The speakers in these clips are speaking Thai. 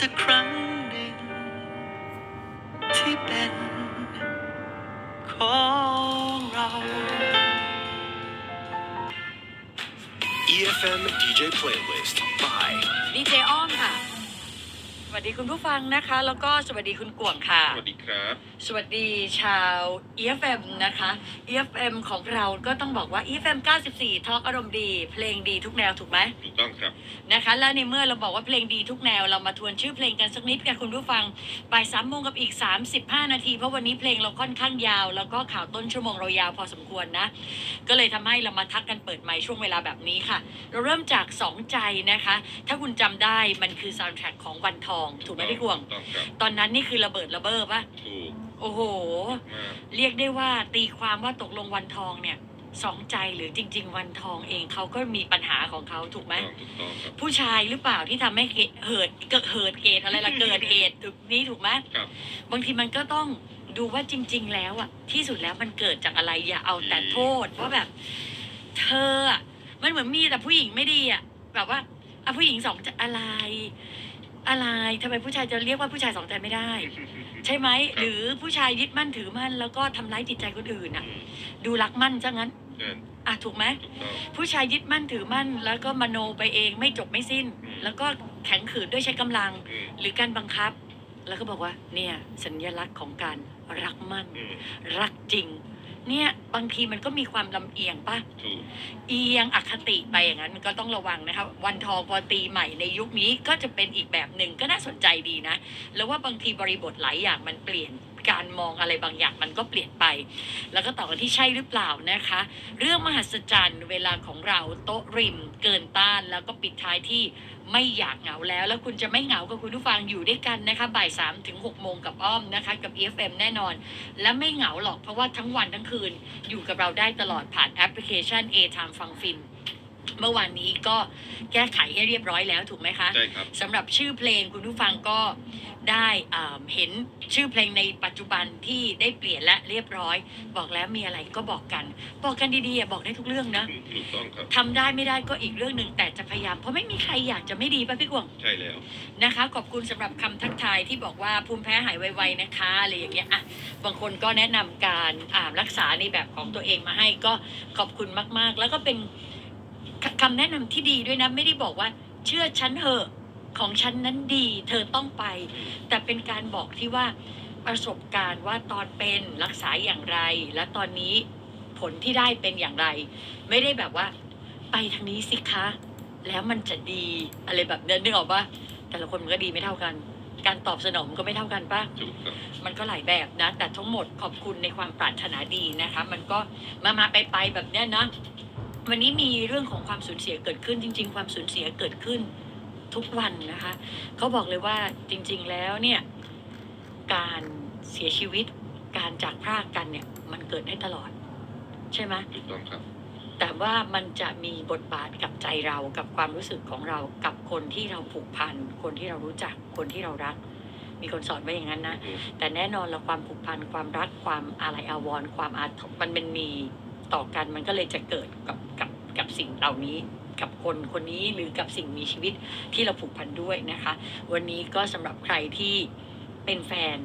สักครั้งหนึ่ง ที่เป็นของเรา EFM DJ Playlist by ดีเจอ้อมค่ะส วัสดีคุณผู้ฟังนะคะ แล้วก็สวัสดีคุณกวงค่ะ สวัสดีครับ สวัสดีชาว EFM นะคะ EFM ของเราก็ต้องบอกว่า EFM 94ทอล์กอารมณ์ดี เพลงดีทุกแนวถูกไหมถูกต้องครับนะคะ และในเมื่อเราบอกว่าเพลงดีทุกแนวเรามาทวนชื่อเพลงกันสักนิดกับคุณผู้ฟังบ่ายสามโมงกับอีก 35 นาที เพราะวันนี้เพลงเราค่อนข้างยาว แล้วก็ข่าวต้นชั่วโมงเรายาวพอสมควรนะ ก็เลยทำให้เรามาทักกันเปิดไมค์ช่วงเวลาแบบนี้ค่ะ เราเริ่มจากสองใจนะคะ ถ้าคุณจำได้มันคือซาวด์แทร็กของวันทองถูกไหมพี่กวงถูกต้องครับตอนนั้นนี่คือระเบิดระเบ้อปะถูกโอ้โห มากเรียกได้ว่าตีความว่าตกลงวันทองเนี่ยสองใจหรือจริง ๆ วันทองเองเขาก็มีปัญหาของเขาถูกไหม ถูกต้องถูกต้องครับ ผู้ชายหรือเปล่าที่ทำให้เกิดเหิดเกิดเหิดเกตอะไรล่ะ เกิดเหตุถูกนี้ถูกไหมครับ บางทีมันก็ต้องดูว่าจริง ๆ แล้วอะที่สุดแล้วมันเกิดจากอะไรอย่าเอาแต่โทษว่าแบบ เธออะมันเหมือนมีแต่ผู้หญิงไม่ดีอะแบบว่าอะผู้หญิงสองใจอะไร อะไรทำไมผู้ชายจะเรียกว่าผู้ชายสองใจไม่ได้ ใช่ไหมหรือผู้ชายยึดมั่นถือมั่น แล้วก็ทำร้ายจิตใจคนอื่นอะอืมดูรักมั่นซะงั้น เชิญอะถูกไหม ถูกต้อง ผู้ชายยึดมั่นถือมั่น แล้วก็มโนไปเองไม่จบไม่สิ้น อืม แล้วก็แข็งขืนด้วยใช้กำลัง อืมหรือการบังคับ แล้วก็บอกว่า เนี่ย สัญลักษณ์ของการรักมั่น อืมรักจริง เนี่ยบางทีมันก็มีความลำเอียงปะถูกเอียงอคติไปอย่างนั้นมันก็ต้องระวังนะคะวันทองพอตีใหม่ในยุคนี้ก็จะเป็นอีกแบบหนึ่งก็น่าสนใจดีนะ แล้วว่าบางทีบริบทหลายอย่างมันเปลี่ยน การมองอะไรบางอย่างมันก็เปลี่ยนไป แล้วก็ต่อกันที่ใช่หรือเปล่านะคะ เรื่องมหัศจรรย์เวลาของเราโต๊ะริม เกินต้านแล้วก็ปิดท้ายที่ไม่อยากเหงาแล้ว แล้วคุณจะไม่เหงากับคุณผู้ฟังอยู่ด้วยกันนะคะบ่ายสามถึงหกโมงกับอ้อมนะคะ กับ EFM แน่นอน และไม่เหงาหรอกเพราะว่าทั้งวันทั้งคืน อยู่กับเราได้ตลอดผ่านแอปพลิเคชัน A Time ฟังฟิน เมื่อวานนี้ก็แก้ไขให้เรียบร้อยแล้วถูกไหมคะใช่ครับสำหรับชื่อเพลงคุณผู้ฟังก็ได้อ่าเห็นชื่อเพลงในปัจจุบันที่ได้เปลี่ยนและเรียบร้อย บอกแล้วมีอะไรก็บอกกัน บอกกันดีๆอะบอกได้ทุกเรื่องนะอืมถูกต้องครับ ทำได้ไม่ได้ก็อีกเรื่องหนึ่งแต่จะพยายามเพราะไม่มีใครอยากจะไม่ดีป่ะพี่กวงใช่แล้ว นะคะขอบคุณสำหรับคำทักทายที่บอกว่าภูมิแพ้หายไวๆนะคะอะไรอย่างเงี้ยอะบางคนก็แนะนำการอ่ารักษาในแบบของตัวเองมาให้ก็ขอบคุณมากๆ แล้วก็เป็น คคำแนะนำที่ดีด้วยนะ ไม่ได้บอกว่า เชื่อฉันเถอะของฉันนั้นดี เธอต้องไปอืมแต่เป็นการบอกที่ว่าประสบการณ์ว่าตอนเป็นรักษาอย่างไร และตอนนี้ผลที่ได้เป็นอย่างไร ไม่ได้แบบว่า ไปทางนี้สิคะ แล้วมันจะดีอะไรแบบนั้นนึกออกปะแต่ละคนมันก็ดีไม่เท่ากัน การตอบสนองมันก็ไม่เท่ากันปะถูกครับมันก็หลายแบบนะ แต่ทั้งหมดขอบคุณในความปรารถนาดีนะคะ มันก็มามาไปไปแบบเนี้ยนะ วันนี้มีเรื่องของความสูญเสียเกิดขึ้น จริง ๆ ความสูญเสียเกิดขึ้นทุกวันนะคะเขาบอกเลยว่าจริง ๆ แล้วเนี่ยการเสียชีวิตการจากพรากกันเนี่ยมันเกิดได้ตลอด ใช่ไหมถูกต้องครับ แต่ว่ามันจะมีบทบาทกับใจเรากับความรู้สึกของเรากับคนที่เราผูกพัน คนที่เรารู้จักคนที่เรารัก มีคนสอนไว้อย่างนั้นนะอืมแต่แน่นอนเราความผูกพันความรักความอาลัยอาวรณ์ความอาทมันเป็นมี ต่อกันมันก็เลยจะเกิดกับกับกับสิ่งเหล่านี้กับคนคนนี้หรือกับสิ่งมีชีวิตที่เราผูกพันด้วยนะคะ วันนี้ก็สำหรับใครที่เป็นแฟน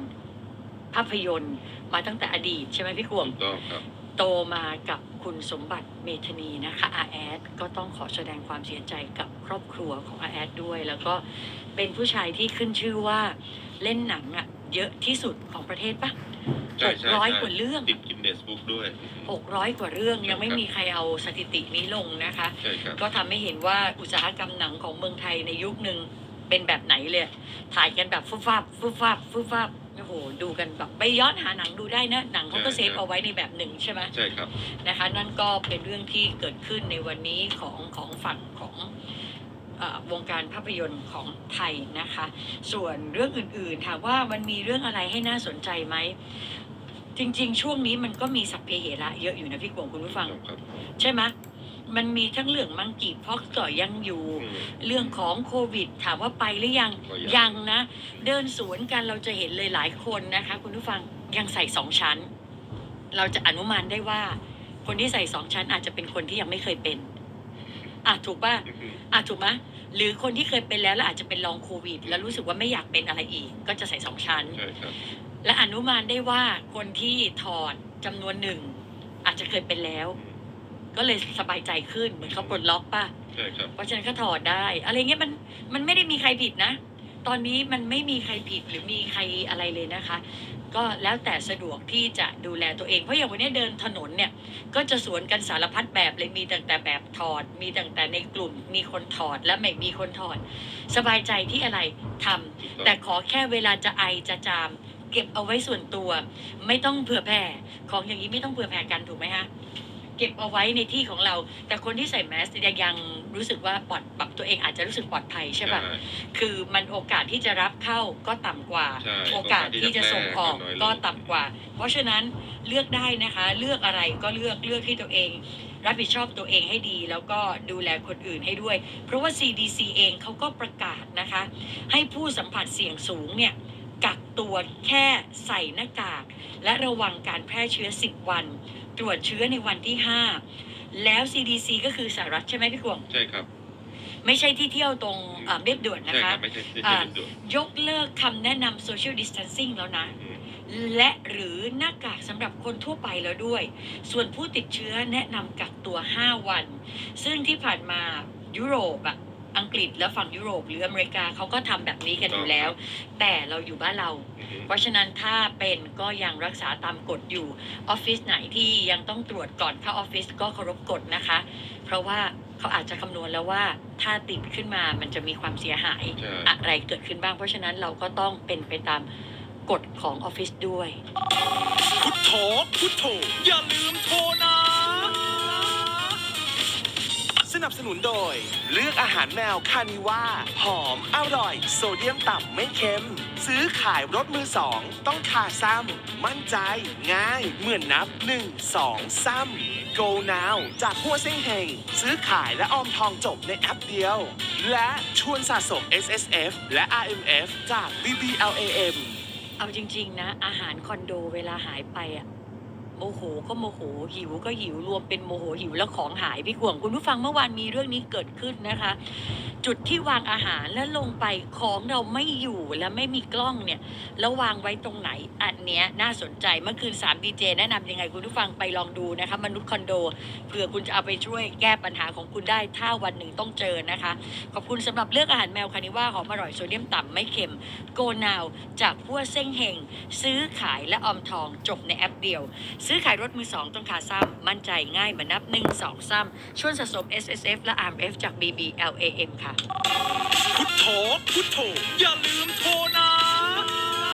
ภาพยนตร์มาตั้งแต่อดีตใช่ไหมพี่ขวงถูกต้องครับโตมากับคุณสมบัติเมธานีนะคะอาแอดก็ต้องขอแสดงความเสียใจกับครอบครัวของอาแอดด้วย แล้วก็เป็นผู้ชายที่ขึ้นชื่อว่าเล่นหนังอะเยอะที่สุดของประเทศปะใช่ หกใช่ร้อยใช่กว่าเรื่องติดกินเนสบุ๊กด้วยหกร้อยกว่าเรื่องยังไม่ครับมีใครเอาสถิตินี้ลงนะคะ ใช่ครับก็ทำให้เห็นว่าอุตสาหกรรมหนังของเมืองไทยในยุคหนึ่งเป็นแบบไหนเลย ถ่ายกันแบบฟุบฟับฟุบฟับฟุบฟับโอ้โหดูกันแบบไปย้อนหาหนังดูได้นะหนังเขาก็ใช่เซฟเอาไว้ในแบบหนึ่งใช่ไหม ใช่ครับ นะคะนั่นก็เป็นเรื่องที่เกิดขึ้นในวันนี้ของของฝั่งของเออ วงการภาพยนตร์ของไทยนะคะ ส่วนเรื่องอื่นๆถามว่ามันมีเรื่องอะไรให้น่าสนใจไหมจริง ๆ ช่วงนี้มันก็มีสัพเพเหระเยอะอยู่นะพี่กวงคุณผู้ฟังครับใช่ไหมมันมีทั้งเรื่องมังกีพ็อกก็ยังอยู่อืมเรื่องของโควิด ถามว่าไปหรือยังก็ยังยังนะ เดินสวนกันเราจะเห็นเลยหลายคนนะคะ คุณผู้ฟังยังใส่สองชั้น เราจะอนุมานได้ว่า คนที่ใส่สองชั้นอาจจะเป็นคนที่ยังไม่เคยเป็น อะถูกป่ะอือฮึอะถูกไหมหรือคนที่เคยเป็นแล้วแล้วอาจจะเป็นลองโควิด แล้วรู้สึกว่าไม่อยากเป็นอะไรอีก ก็จะใส่สองชั้นใช่ครับและอนุมานได้ว่าคนที่ถอดจำนวนหนึ่ง อาจจะเคยเป็นแล้ว ก็เลยสบายใจขึ้นเหมือนเขาปลดล็อกป่ะใช่ครับเพราะฉะนั้นก็ถอดได้ อะไรเงี้ยมันมันไม่ได้มีใครผิดนะ ตอนนี้มันไม่มีใครผิดหรือมีใครอะไรเลยนะคะ ก็แล้วแต่สะดวกที่จะดูแลตัวเอง เพราะอย่างวันนี้เดินถนนเนี่ย ก็จะสวนกันสารพัดแบบเลยมีตั้งแต่แบบถอด มีตั้งแต่ในกลุ่ม มีคนถอดและไม่มีคนถอด สบายใจที่อะไรทำแต่ขอแค่เวลาจะไอจะจาม เก็บเอาไว้ส่วนตัว ไม่ต้องเผื่อแผ่ของอย่างนี้ไม่ต้องเผื่อแผ่กันถูกไหมฮะ เก็บเอาไว้ในที่ของเรา แต่คนที่ใส่แมสยังยังรู้สึกว่าปลอดแบบตัวเองอาจจะรู้สึกปลอดภัยใช่ปะคือมันโอกาสที่จะรับเข้าก็ต่ำกว่าใช่โอกาสที่จะส่งออกโอกาสที่จะแพร่ก็น้อยลงก็ต่ำกว่า เพราะฉะนั้นเลือกได้นะคะ เลือกอะไรก็เลือกเลือกที่ตัวเอง รับผิดชอบตัวเองให้ดี แล้วก็ดูแลคนอื่นให้ด้วย เพราะว่า CDC เองเขาก็ประกาศนะคะ ให้ผู้สัมผัสเสี่ยงสูงเนี่ยกักตัวแค่ใส่หน้ากาก และระวังการแพร่เชื้อ 10 วัน ตรวจเชื้อในวันที่ 5 แล้ว CDC ก็คือสหรัฐใช่ไหมพี่กวง ใช่ครับ ไม่ใช่ที่เที่ยวตรงอ่าเรียบด่วนนะใช่คคะรับไม่ใช่ไม่อ่าใช่ด่วนยกเลิกคำแนะนำ social distancing แล้วนะ อืมและหรือหน้ากากสำหรับคนทั่วไปแล้วด้วย ส่วนผู้ติดเชื้อแนะนำกักตัว 5 วัน ซึ่งที่ผ่านมายุโรปอะ อังกฤษและฝั่งยุโรปหรืออเมริกาเขาก็ทำแบบนี้กันอยู่แล้ว แต่เราอยู่บ้านเราอือฮึเพราะฉะนั้นถ้าเป็นก็ยังรักษาตามกฎอยู่ออฟฟิศไหนที่ยังต้องตรวจก่อนเข้าออฟฟิศก็เคารพกฎนะคะ เพราะว่าเขาอาจจะคำนวณแล้วว่าถ้าติดขึ้นมามันจะมีความเสียหายใช่อะไรเกิดขึ้นบ้าง เพราะฉะนั้นเราก็ต้องเป็นไปตามกฎของออฟฟิศด้วย พุทโธพุทโธอย่าลืมโทรนะ นับสนุนโดย เลือกอาหารแมวคานิว่าหอม อร่อย โซเดียมต่ำไม่เค็ม ซื้อขายรถมือสอง ต้องคาซ้ำมั่นใจ ง่าย เหมือนนับ 1 2 3 Go Now จากหัวเซ็งเฮงซื้อขายและออมทองจบในแอปเดียว และชวนสะสม S S F และ R M F จาก B B L A M เอาจริง ๆ นะ อาหารคอนโดเวลาหายไปอะ โมโหก็โมโหหิวก็หิวรวมเป็นโมโหหิวแล้วของหายพี่กวงคุณผู้ฟังเมื่อวานมีเรื่องนี้เกิดขึ้นนะคะ จุดที่วางอาหารแล้วลงไปของเราไม่อยู่และไม่มีกล้องเนี่ยแล้ววางไว้ตรงไหนอันเนี้ยน่าสนใจเมื่อคืน3ดีเจแนะนำยังไงคุณผู้ฟังไปลองดูนะคะมนุษย์คอนโดเผื่อคุณจะเอาไปช่วยแก้ปัญหาของคุณได้ถ้าวันหนึ่งต้องเจอนะคะ ขอบคุณสำหรับเลือกอาหารแมวคานิว่าหอมอร่อยโซเดียมต่ำไม่เค็มโกนาวจากพัวเซ้งเฮงซื้อขายและออมทองจบในแอปเดียวซื้อขายรถมือสองต้องขาซ้ำมั่นใจง่ายมานนับ 1 2 3ชวนสะสม S S F และ R M F จาก B B L A M ค่ะ พุทโธพุทโธอย่าลืมโทร